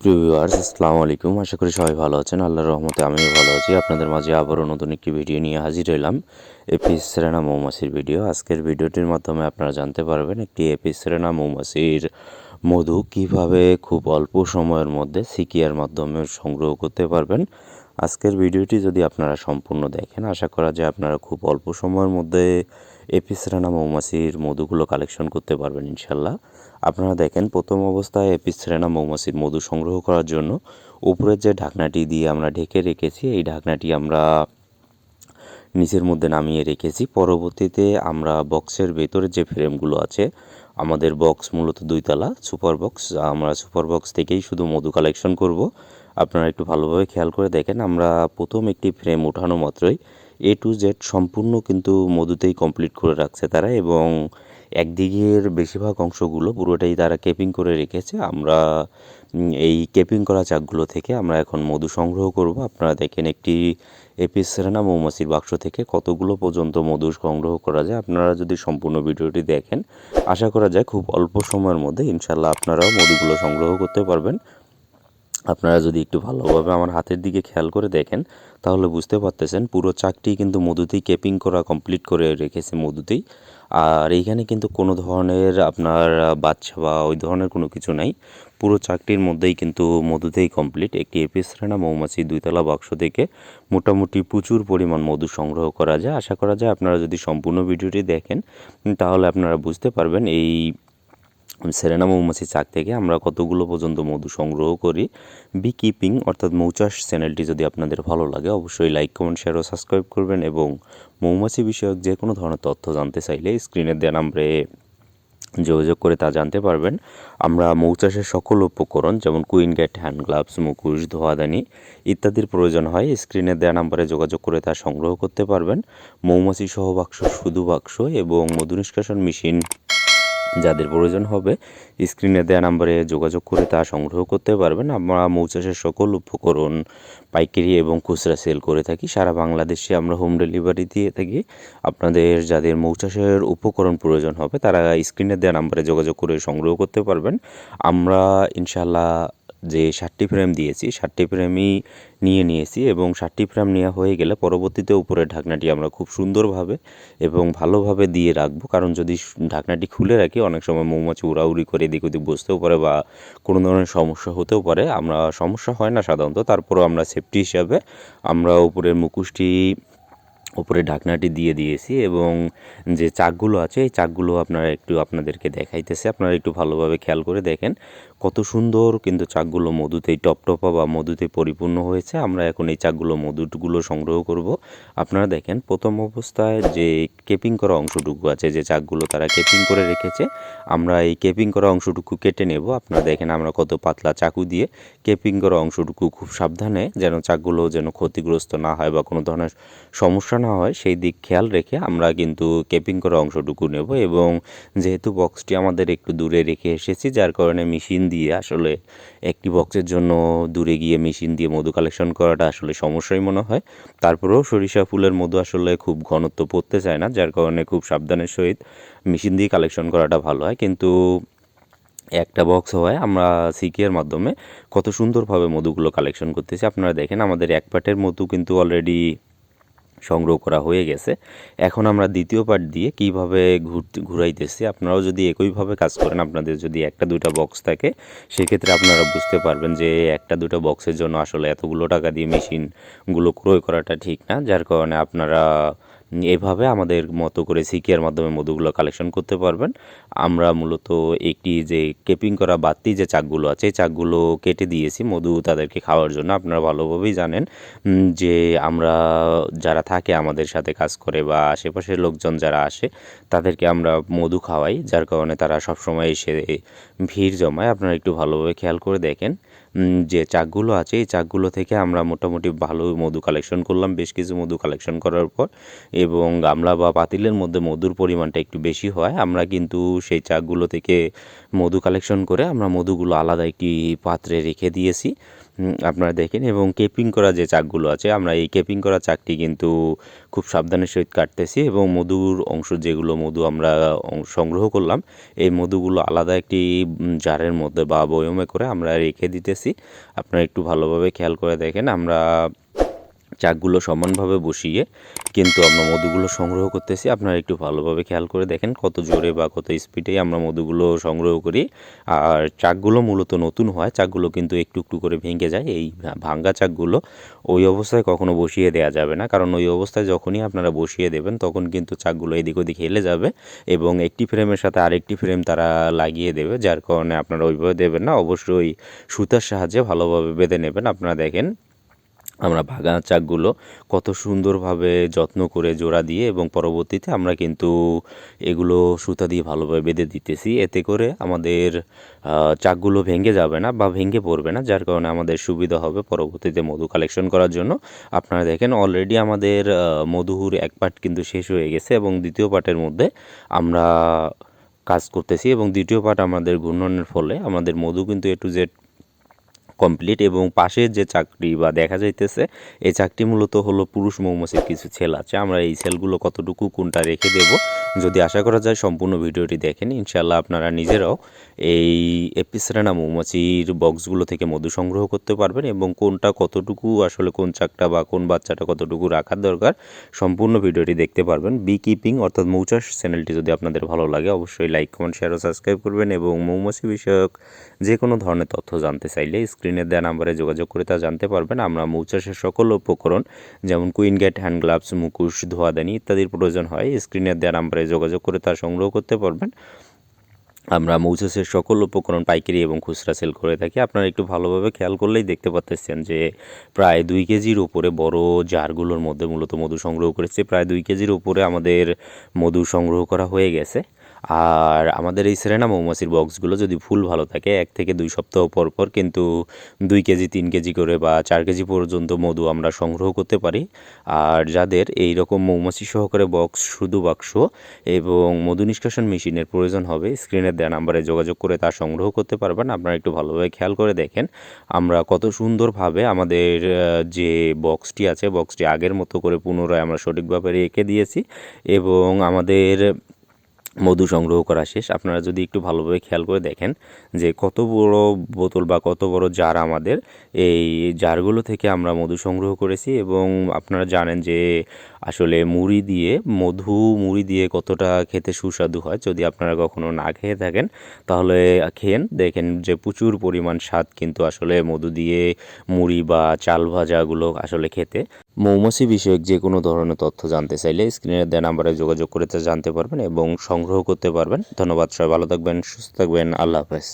প্রিয় ভিউয়ার্স, আসসালামু আলাইকুম। আশা করি সবাই ভালো আছেন। আল্লাহর রহমতে আমিও ভালো আছি। আপনাদের মাঝে আবারও নতুন একটি ভিডিও নিয়ে হাজির হলাম এপিস সেরেনা মৌমাছির ভিডিও। আজকের ভিডিওটির মাধ্যমে আপনারা জানতে পারবেন একটি এপিস সেরেনা মৌমাছির মধু কীভাবে খুব অল্প সময়ের মধ্যে সিকিয়ার মাধ্যমে সংগ্রহ করতে পারবেন। আজকের ভিডিওটি যদি আপনারা সম্পূর্ণ দেখেন, আশা করা যায় আপনারা খুব অল্প সময়ের মধ্যে এপিস সেরেনা মৌমাছির মধুগুলো কালেকশন করতে পারবেন ইনশাল্লাহ আপনারা দেখেন, প্রথম অবস্থায় এপিস সেরেনা মৌমাছির মধু সংগ্রহ করার জন্য উপরের যে ঢাকনাটি দিয়ে আমরা ঢেকে রেখেছি, এই ঢাকনাটি আমরা নিচের মধ্যে নামিয়ে রেখেছি। পরবর্তীতে আমরা বক্সের ভেতরে যে ফ্রেমগুলো আছে, আমাদের বক্স মূলত দুইতলা, সুপার বক্স, আমরা সুপার বক্স থেকেই শুধু মধু কালেকশন করব। আপনারা একটু ভালোভাবে খেয়াল করে দেখেন, আমরা প্রথম একটি ফ্রেম ওঠানো মাত্রই এ টু জেড সম্পূর্ণ কিন্তু মধুতেই কমপ্লিট করে রাখছে তারা এবং একদিকের বেশিরভাগ অংশগুলো পুরোটাই তারা কেপিং করে রেখেছে। আমরা এই কেপিং করা চাকগুলো থেকে আমরা এখন মধু সংগ্রহ করব। আপনারা দেখেন একটি এপিস সেরেনা মৌমাছির বাক্স থেকে কতগুলো পর্যন্ত মধু সংগ্রহ করা যায়। আপনারা যদি সম্পূর্ণ ভিডিওটি দেখেন, আশা করা যায় খুব অল্প সময়ের মধ্যে ইনশাল্লাহ আপনারাও মধুগুলো সংগ্রহ করতে পারবেন। আপনারা যদি একটু ভালোভাবে আমার হাতের দিকে খেয়াল করে দেখেন, তাহলে বুঝতে পারতেছেন পুরো চাকটি কিন্তু মধুতেই কেপিং করা, কমপ্লিট করে রেখেছে মধুতেই। আর এইখানে কিন্তু কোনো ধরনের আপনার বাচ্চা বা ওই ধরনের কোনো কিছু নাই। পুরো চাকটির মধ্যেই কিন্তু মধুতেই কমপ্লিট। একটি এপিসরানা মৌমাছি দুইতলা বাক্স থেকে মোটামুটি প্রচুর পরিমাণ মধু সংগ্রহ করা যায়। আশা করা যায় আপনারা যদি সম্পূর্ণ ভিডিওটি দেখেন, তাহলে আপনারা বুঝতে পারবেন এই সেরেনা মৌমাছি চাক থেকে আমরা কতগুলো পর্যন্ত মধু সংগ্রহ করি? বি কিপিং অর্থাৎ মৌচাষ চ্যানেলটি যদি আপনাদের ভালো লাগে, অবশ্যই লাইক কমেন্ট শেয়ার ও সাবস্ক্রাইব করবেন এবং মৌমাছি বিষয়ক যে কোনো ধরনের তথ্য জানতে চাইলে স্ক্রিনের দেওয়া নাম্বারে যোগাযোগ করে তা জানতে পারবেন। আমরা মৌচাষের সকল উপকরণ যেমন কুইন গেট হ্যান্ড গ্লাভস মুখোশ, ধোয়াদানি ইত্যাদির প্রয়োজন হয় স্ক্রিনে দেওয়া নাম্বারে যোগাযোগ করে তা সংগ্রহ করতে পারবেন। মৌমাছি সহ বাক্স শুধু বাক্স এবং মধু নিষ্কাশন মেশিন যাদের প্রয়োজন হবে, স্ক্রিনে দেওয়া নাম্বারে যোগাযোগ করে তা সংগ্রহ করতে পারবেন। আমরা মৌচাষের সকল উপকরণ, পাইকারি এবং খুচরা সেল করে থাকি। সারা বাংলাদেশে আমরা হোম ডেলিভারি দিয়ে থাকি। আপনাদের যাদের মৌচাষের উপকরণ প্রয়োজন হবে, তারা স্ক্রিনে দেওয়া নাম্বারে যোগাযোগ করে সংগ্রহ করতে পারবেন। আমরা ইনশাল্লাহ যে ষাটটি ফ্রেম দিয়েছি ষাটটি ফ্রেমই নিয়ে নিয়েছি এবং ষাটটি ফ্রেম নেওয়া হয়ে গেলে পরবর্তীতে উপরের ঢাকনাটি আমরা খুব সুন্দরভাবে এবং ভালোভাবে দিয়ে রাখব। কারণ যদি ঢাকনাটি খুলে রাখি, অনেক সময় মৌমাছি উড়াউড়ি করে এদিক ওদিক বসতেও পারে বা কোনো ধরনের সমস্যা হতেও পারে। আমরা সমস্যা হয় না সাধারণত, তারপরও আমরা সেফটি হিসাবে আমরা উপরের মুখোশটি উপরে ঢাকনাটি দিয়ে দিয়েছি এবং যে চাকগুলো আছে, এই চাকগুলো আপনারা একটু আপনাদেরকে দেখাইতেছে। আপনারা একটু ভালোভাবে খেয়াল করে দেখেন। কত সুন্দর, কিন্তু চাকগুলো মধুতেই টপটপা বা মধুতে পরিপূর্ণ হয়েছে। আমরা এখন এই চাকগুলো মধুগুলো সংগ্রহ করব। আপনারা দেখেন, প্রথম অবস্থায় যে কেপিং করা অংশটুকু আছে, যে চাকগুলো তারা কেপিং করে রেখেছে, আমরা এই কেপিং করা অংশটুকু কেটে নেব। আপনারা দেখেন আমরা কত পাতলা চাকু দিয়ে কেপিং করা অংশটুকু খুব সাবধানে যেন চাকগুলো যেন ক্ষতিগ্রস্ত না হয় বা কোনো ধরনের সমস্যা না হয়, সেই দিক খেয়াল রেখে আমরা কিন্তু কেপিং করা অংশটুকু নেব। এবং যেহেতু বক্সটি আমাদের একটু দূরে রেখে এসেছি, যার কারণে মেশিন দিয়ে আসলে একটি বক্সের জন্য দূরে গিয়ে মেশিন দিয়ে মধু কালেকশন করাটা আসলে সমস্যাই মনে হয়। তারপরেও সরিষা ফুলের মধু আসলে খুব ঘনত্ব পড়তে চায় না, যার কারণে খুব সাবধানের সহিত মেশিন দিয়ে কালেকশন করাটা ভালো হয়। কিন্তু একটা বক্স হয় আমরা সিকিয়ার মাধ্যমে কত সুন্দরভাবে মধুগুলো কালেকশন করতেছি। আপনারা দেখেন আমাদের এক পাটের মধু কিন্তু অলরেডি সংগ্রহ করা হয়ে গেছে। এখন আমরা দ্বিতীয় পার্ট দিয়ে কীভাবে ঘুরতে, ঘুরাইতেছি, আপনারাও যদি একইভাবে কাজ করেন, আপনাদের যদি একটা দুটো বক্স থাকে, সেক্ষেত্রে আপনারা বুঝতে পারবেন যে একটা দুটো বক্সের জন্য আসলে এতগুলো টাকা দিয়ে মেশিনগুলো ক্রয় করাটা ঠিক না। যার কারণে আপনারা এভাবে আমাদের মতো করে সিকিয়ার মাধ্যমে মধুগুলো কালেকশন করতে পারবেন। আমরা মূলত একটি যে কেপিং করা বাড়তি যে চাকগুলো আছে, এই চাকগুলো কেটে দিয়েছি মধু তাদেরকে খাওয়ার জন্য। আপনারা ভালোভাবেই জানেন যে আমরা যারা থাকে আমাদের সাথে কাজ করে বা আশেপাশের লোকজন যারা আসে, তাদেরকে আমরা মধু খাওয়াই, যার কারণে তারা সবসময় এসে ভিড় জমায়। আপনারা একটু ভালোভাবে খেয়াল করে দেখেন। যে চাকগুলো আছে, এই চাকগুলো থেকে আমরা মোটামুটি ভালো মধু কালেকশন করলাম, বেশ কিছু মধু কালেকশন করার পর। এবং গামলা বা পাতিলের মধ্যে মধুর পরিমাণটা একটু বেশি হয়। আমরা কিন্তু সেই চাকগুলো থেকে মধু কালেকশন করে আমরা মধুগুলো আলাদা একটি পাত্রে রেখে দিয়েছি। আপনারা দেখেন এবং কেপিং করা যে চাকগুলো আছে, আমরা এই কেপিং করা চাকটি কিন্তু খুব সাবধানের সহিত কাটতেছি এবং মধুর অংশ যেগুলো মধু আমরা সংগ্রহ করলাম, এই মধুগুলো আলাদা একটি জারের মধ্যে বা বয়মে করে আমরা রেখে দিতেছি। আপনারা একটু ভালোভাবে খেয়াল করে দেখেন, আমরা চাকগুলো সমানভাবে বসিয়ে কিন্তু আমরা মধুগুলো সংগ্রহ করতেছি। আপনারা একটু ভালোভাবে খেয়াল করে দেখেন কত জোরে বা কত স্পিডে আমরা মধুগুলো সংগ্রহ করি। আর চাকগুলো মূলত নতুন হয়, চাকগুলো কিন্তু একটু একটু করে ভেঙে যায়। এই ভাঙ্গা চাকগুলো ওই অবস্থায় কখনো বসিয়ে দেওয়া যাবে না। কারণ ওই অবস্থায় যখনই আপনারা বসিয়ে দেবেন, তখন কিন্তু চাকগুলো এদিক ওদিক হেলে যাবে এবং একটি ফ্রেমের সাথে আরেকটি ফ্রেম তারা লাগিয়ে দেবে, যার কারণে আপনারা ওইভাবে দেবেন না। অবশ্যই সুতার সাহায্যে ভালোভাবে বেঁধে নেবেন। আপনারা দেখেন আমরা ভাগা চাকগুলো কত সুন্দরভাবে যত্ন করে জোড়া দিয়ে এবং পরবর্তীতে আমরা কিন্তু এগুলো সুতা দিয়ে ভালোভাবে বেঁধে দিতেছি। এতে করে আমাদের চাকগুলো ভেঙে যাবে না বা ভেঙে পড়বে না, যার কারণে আমাদের সুবিধা হবে পরবর্তীতে মধু কালেকশন করার জন্য। আপনারা দেখেন অলরেডি আমাদের মধুর এক পার্ট কিন্তু শেষ হয়ে গেছে এবং দ্বিতীয় পার্টের মধ্যে আমরা কাজ করতেছি এবং দ্বিতীয় পার্ট আমাদের ঘূর্ণনের ফলে আমাদের মধু কিন্তু এ টু জেড কমপ্লিট এবং পাশে যে চাকরি বা দেখা যাইতেছে, এই চাকরি মূলত হলো পুরুষ মৌমাছির কিছু ছেলা আছে। আমরা এই সেলগুলো কতটুকু, কোনটা রেখে দেব যদি আশা করা যায় সম্পূর্ণ ভিডিওটি দেখেন ইনশাল্লাহ আপনারা নিজেরাও এই এপিসেরানা মৌমাছির বক্সগুলো থেকে মধু সংগ্রহ করতে পারবেন এবং কোনটা কতটুকু, আসলে কোন চাকটা বা কোন বাচ্চাটা কতটুকু রাখার দরকার সম্পূর্ণ ভিডিওটি দেখতে পারবেন। বি কিপিং অর্থাৎ মৌচাষ চ্যানেলটি যদি আপনাদের ভালো লাগে, অবশ্যই লাইক, কমেন্ট, শেয়ার ও সাবস্ক্রাইব করবেন এবং মৌমাছি বিষয়ক যে কোনো ধরনের তথ্য জানতে চাইলে স্ক্রিনে দেওয়া নাম্বারে যোগাযোগ করে তা জানতে পারবেন। আমরা মৌচাষের সকল উপকরণ যেমন কুইন গেট হ্যান্ড গ্লাভস মুখোশ ধোয়াদানি ইত্যাদির প্রয়োজন হয়। স্ক্রিনে দেওয়া নাম্বারে যোগাযোগ করে তা সংগ্রহ করতে পারবেন। আমরা মৌচাষের সকল উপকরণ, পাইকারি এবং খুচরা সেল করে থাকি। আপনারা একটু ভালোভাবে খেয়াল করলেই দেখতে পাচ্ছেন যে প্রায় দুই কেজির উপরে বড় জারগুলোর মধ্যে মূলত মধু সংগ্রহ করেছে। প্রায় দুই কেজির উপরে আমাদের মধু সংগ্রহ করা হয়ে গেছে। আর আমাদের এই সেরেনা মৌমাছির বক্সগুলো যদি ফুল ভালো থাকে, এক থেকে দুই সপ্তাহ পর পর কিন্তু দুই কেজি, তিন কেজি করে বা চার কেজি পর্যন্ত মধু আমরা সংগ্রহ করতে পারি। আর যাদের এই রকম মৌমাছি সহকারে বক্স, শুধু বাক্স এবং মধু নিষ্কাশন মেশিনের প্রয়োজন হবে স্ক্রিনের দেওয়া নাম্বারে যোগাযোগ করে তা সংগ্রহ করতে পারবেন। আপনারা একটু ভালোভাবে খেয়াল করে দেখেন, আমরা কত সুন্দরভাবে আমাদের যে বক্সটি আছে, বক্সটি আগের মতো করে পুনরায় আমরা সঠিকভাবে রেখে দিয়েছি এবং আমাদের মধু সংগ্রহ করা শেষ। আপনারা যদি একটু ভালোভাবে খেয়াল করে দেখেন যে কত বড় বোতল বা কত বড় জার আমাদের, এই জারগুলো থেকে আমরা মধু সংগ্রহ করেছি এবং আপনারা জানেন যে আসলে মুড়ি দিয়ে, মধু মুড়ি দিয়ে কতটা খেতে সুস্বাদু হয়। যদি আপনারা কখনো না খেয়ে থাকেন, তাহলে খেয়েন। দেখেন যে প্রচুর পরিমাণ স্বাদ কিন্তু আসলে মধু দিয়ে মুড়ি বা চাল ভাজাগুলো আসলে খেতে। মৌমাছি বিষয়ক যে কোনো ধরনের তথ্য জানতে চাইলে স্ক্রিনের দেওয়া নাম্বারে যোগাযোগ করে তা জানতে পারবেন এবং সংগ্রহ করতে পারবেন। ধন্যবাদ, সবাই ভালো থাকবেন, সুস্থ থাকবেন, আল্লাহ হাফেজ।